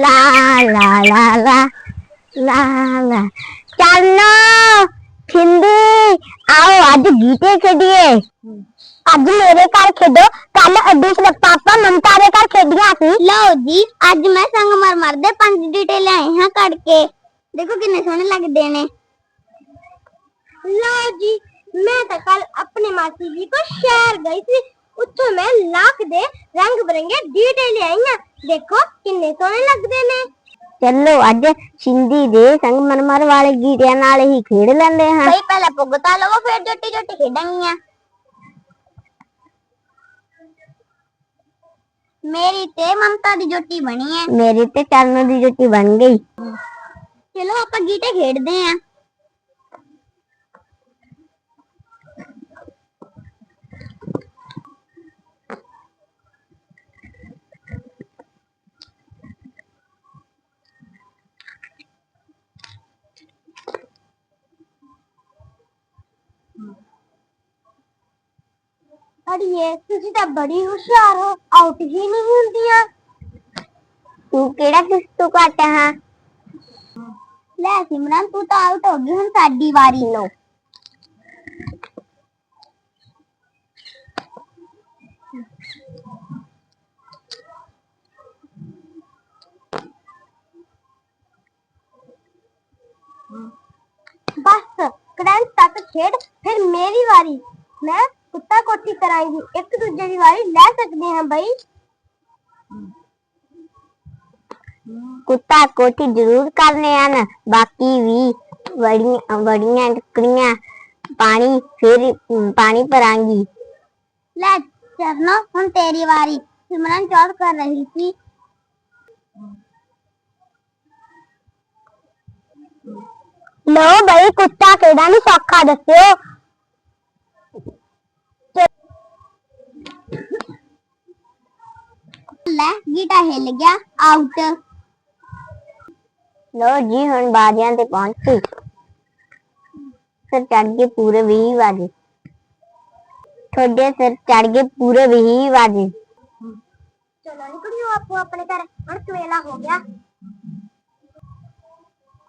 ਲਾ ਲਾ ਲਾ ਲਾ ਲਾ ਲਾ ਚਲੋ ਖਿੰਦੀ ਆਓ ਅੱਜ ਗੀਤੇ ਖੇਡੀਏ ਅੱਜ ਮੇਰੇ ਘਰ ਖੇਡੋ ਕੱਲ ਅੱਡੀ ਸੇ ਪਾਪਾ ਮਮਤਾ ਦੇ ਘਰ ਖੇਡੀਆਂ ਸੀ ਲਓ ਜੀ ਅੱਜ ਮੈਂ ਸੰਗ ਮਰ ਮਰ ਦੇ ਪੰਜ ਡੀਟੇ ਲਿਆਏ ਹਾਂ ਕੱਢ ਕੇ ਦੇਖੋ ਕਿੰਨੇ ਸੋਹਣੇ ਲੱਗਦੇ ਨੇ ਲਓ ਜੀ ਮੈਂ ਤਾਂ ਕੱਲ ਆਪਣੇ ਮਾਸੀ ਜੀ ਕੋ ਸ਼ਹਿਰ ਗਈ ਸੀ ਉੱਥੋਂ ਮੈਂ ਲੱਖ ਦੇ ਰੰਗ ਬਰੰਗੇ ਡੀਟੇ ਲਿਆਈਆਂ ਦੇਖੋ ਕਿੰਨੇ ਸੋਹਣੇ ਲੱਗਦੇ ਨੇ। ਚਲੋ ਅੱਜ ਸਿੰਧੀ ਦੇ ਸੰਗਮਰਮਰ ਵਾਲੇ ਗੀਟਿਆਂ ਨਾਲ ਹੀ ਖੇਡ ਲੈਂਦੇ ਹਾਂ। ਸਹੀ ਪਹਿਲਾਂ ਪੁੱਗਤਾ ਲਵੋ ਫਿਰ ਜੋਟੀ ਜੋਟੀ ਖੇਡਾਂਗੀਆਂ ਮੇਰੀ ਤੇ ਮਮਤਾ ਦੀ ਜੋਟੀ ਬਣੀ ਹੈ ਮੇਰੀ ਤੇ ਚਰਨ ਦੀ ਜੋਟੀ ਬਣ ਗਈ। ਚਲੋ ਆਪਾਂ ਗੀਟੇ ਖੇਡਦੇ ਆਂ। ਅੜੀਏ, ਤੁਸੀਂ ਤਾਂ ਬੜੀ ਹੁਸ਼ਿਆਰ ਹੋ ਆਊਟ ਹੀ ਨਹੀਂ ਹੁੰਦੀਆਂ। ਤੂੰ ਕਿਹੜਾ ਕਿਸ ਤੋਂ ਘੱਟ ਹਾਂ ਲੈ ਸਿਮਰਨ, ਤੂੰ ਤਾਂ ਆਊਟ ਹੋ ਗਈ ਹੁਣ ਸਾਡੀ ਵਾਰੀ ਨੂੰ। ਬਸ ਕਰੰਟ ਤੱਕ ਖੇਡ, ਫਿਰ ਮੇਰੀ ਵਾਰੀ। ਮੈਂ ਕੁੱਤਾ ਕੋਠੀ ਕਰਾਂਗੀ ਇੱਕ ਦੂਜੇ ਦੀ ਵਾਰੀ ਲੈ ਸਕਦੇ ਹਾਂ ਬਈ। ਕੁੱਤਾ ਕੋਠੀ ਜ਼ਰੂਰ ਕਰਨੇ ਹਨ, ਬਾਕੀ ਵੀ ਵੜੀਆਂ ਵੜੀਆਂ, ਟੁਕੜੀਆਂ, ਪਾਣੀ, ਫਿਰ ਪਾਣੀ ਭਰਾਂਗੀ। ਲੈ ਚਰਨੋ, ਹੁਣ ਤੇਰੀ ਵਾਰੀ, ਸਿਮਰਨ ਚੌਥ ਕਰ ਰਹੀ ਸੀ। ਲੋ ਬਈ, ਕੁੱਤਾ ਕਿਹੜਾ ਨਹੀਂ ਸੌਖਾ, ਦੱਸਿਓ। ਲੈ ਗੀਟਾ ਹਿੱਲ ਗਿਆ ਆਊਟ ਲੋ ਜੀ ਹੁਣ ਬਾਜਿਆਂ ਤੇ ਪਹੁੰਚ। ਗਈ ਫਿਰ ਚੜ ਗਏ ਪੂਰੇ 20 ਵਜੇ। ਤੁਹਾਡੇ ਸਿਰ ਚੜ ਗਏ ਪੂਰੇ 20 ਵਜੇ। ਚਲੋ ਨਿਕਲਿਓ ਆਪੋ ਆਪਣੇ ਘਰ ਹੁਣ ਸਵੇਲਾ ਹੋ ਗਿਆ।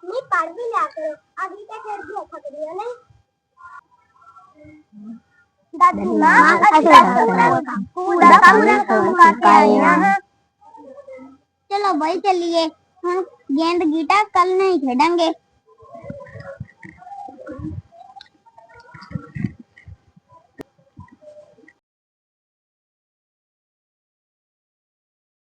ਨਹੀਂ ਪੜ ਵੀ ਲਿਆ ਕਰੋ। ਅਗਲੀ ਤਾਂ ਖੇਡ ਵੀ ਔਖਾ ਕਰੀਓ ਨਹੀਂ? ਦਾਦੀ ਮਾਂ ਅਸੀਂ ਤਾਂ ਸਕੂਲ ਦਾ ਕੰਮ ਕਰਵਾ ਕੇ ਆਏ